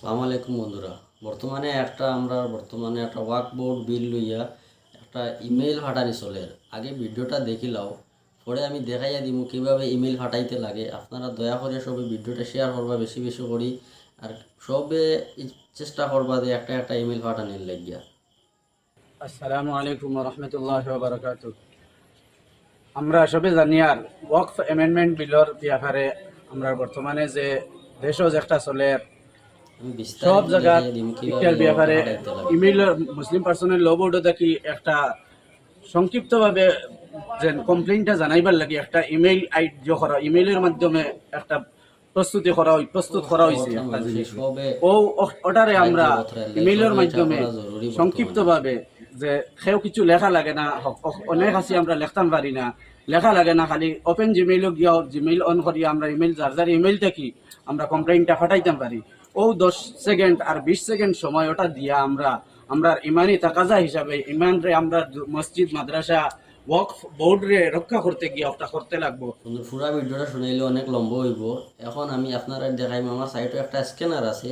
সালাম আলাইকুম বন্ধুরা। বর্তমানে একটা আমরা বর্তমানে একটা ওয়ার্ক বোর্ড বিল লইয়া একটা ইমেইল ফাটানি চলে। আগে ভিডিওটা দেখিলাও পরে আমি দেখাইয়া দিমু কীভাবে ইমেল ফাটাইতে লাগে। আপনারা দয়া করে সবে ভিডিওটা শেয়ার করবা, বেশি বেশি করি। আর সবে চেষ্টা করবা যে একটা একটা ইমেইল ফাটানির লাগিয়া। আসসালামু আলাইকুম রহমতুল্লাহ বারকাত আমরা সবে জানি আর ওয়াকফ অ্যামেন্ডমেন্ট বিলর ব্যাপারে আমরা বর্তমানে যে দেশও যে একটা চলে সব জায়গা ইটার ব্যাপারে ইমেইল মুসলিম পার্সনের লো বোর্ডও দেখি একটা সংক্ষিপ্তভাবে যে কমপ্লেইনটা জানাইবার লাগে একটা ইমেইল আইড করা ইমেইলের মাধ্যমে একটা প্রস্তুতি করা হয় প্রস্তুত করা হয়েছে ও অর্ডারে আমরা ইমেইলের মাধ্যমে। সংক্ষিপ্তভাবে যে সেও কিছু লেখা লাগে না অনেক আছে আমরা লেখতাম পারি না লেখা লাগে না খালি ওপেন জিমেইলও গিয়া জিমেইল অন করি আমরা ইমেইল যার যার ইমেইল থেকে আমরা কমপ্লেইনটা ফাটাইতাম পারি। ও দশ সেকেন্ড আর বিশ সেকেন্ড সময় ওটা দিয়া আমরা আমরা ইমানি তাকাজা হিসাবে ইমান রে আমরা মসজিদ, মাদ্রাসা, ওয়াকফ বোর্ড রে রক্ষা করতে গিয়ে ওটা করতে লাগবো। পুরা ভিডিওটা শুনাইলে অনেক লম্বা হইব। এখন আমি আপনারা দেখাইম, আমার সাইটে একটা স্ক্যানার আছে।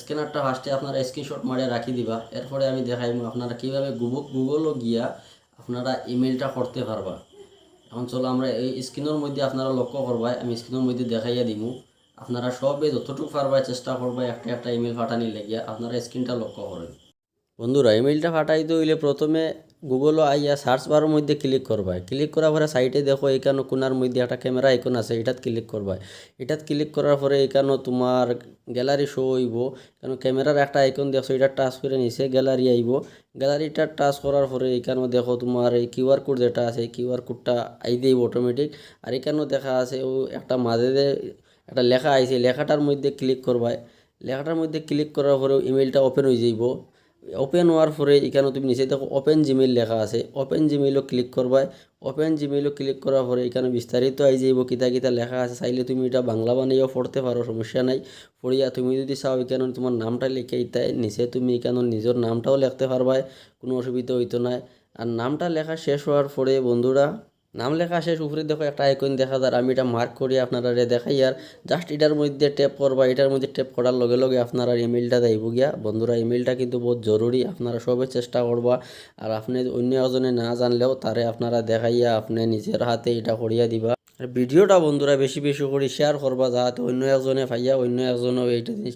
স্ক্যানারটা ফার্স্টে আপনারা স্ক্রিনশট মারিয়ে রাখি দিবা। এরপরে আমি দেখাইম আপনারা কীভাবে গুগল গুগলও গিয়া আপনারা ইমেলটা করতে পারবা। এখন চলো আমরা এই স্ক্রিনের মধ্যে আপনারা লক্ষ্য করবাই আমি স্ক্রিনের মধ্যে দেখাইয়া দিমু। আপনারা সবে যতটুকু পারবাই চেষ্টা করবাই একটা একটা ইমেল ফাটানি লাগিয়া আপনারা স্ক্রিনটা লক্ষ্য করেন। বন্ধুরা ইমেলটা ফাটাইতে হইলে প্রথমে গুগলও আইয়া সার্চ বারের মধ্যে ক্লিক করবাই ক্লিক করার পরে সাইটে দেখো এখানে কোনার মধ্যে একটা ক্যামেরা আইকন আছে, এটাত ক্লিক করবাই এটাত ক্লিক করার পরে এখানে তোমার গ্যালারি শো হইব। কেন ক্যামেরার একটা আইকন দেখছ, এটা টাচ করে নিচে গ্যালারি আইব। গ্যালারিটা টাচ করার পরে এখানে দেখো তোমার এই কিউআর কোড যেটা আছে কিউআর কোডটা আই দিব অটোমেটিক আর এখানেও দেখা আছে, ও একটা মাঝে একটা লেখা আইছে, লেখাটার মধ্যে ক্লিক করবাই লেখাটার মধ্যে ক্লিক করার পরে ইমেলটা ওপেন হয়ে যাইব। ওপেন হওয়ার পরে এখানে তুমি নিচে দেখো ওপেন জিমেইল লেখা আছে। ওপেন জিমেইলও ক্লিক করবাই ওপেন জিমেইলও ক্লিক করার পরে এখানে বিস্তারিত আই যাইব, কিতা কিতা লেখা আছে। চাইলে তুমি এটা বাংলা বানাইও পড়তে পারো, সমস্যা নাই। পড়িয়া তুমি যদি চাও এখানে তোমার নামটা লিখে ইতাই নিচে তুমি এখানে নিজের নামটাও লিখতে পারবাই কোনো অসুবিধা হইতো না। আর নামটা লেখা শেষ হওয়ার পরে বন্ধুরা নাম লেখা শেষ, উপরে দেখো একটা আইকন দেখা যায় আমি এটা মার্ক করি আপনারা দেখাই আর জাস্ট এটার মধ্যে ট্যাপ করবা, এটার মধ্যে ট্যাপ করার লগে লগে আপনারা ইমেলটা দেব গিয়া। বন্ধুরা ইমেলটা কিন্তু বহুত জরুরি, আপনারা সবে চেষ্টা করবা আর আপনি অন্য একজনে না জানলেও তারে আপনারা দেখাইয়া আপনি নিজের হাতে এটা করিয়া দিবা। আর ভিডিওটা বন্ধুরা বেশি বেশি করে শেয়ার করবা, যাতে অন্য একজনে পাইয়া অন্য একজনও এইটা জিনিস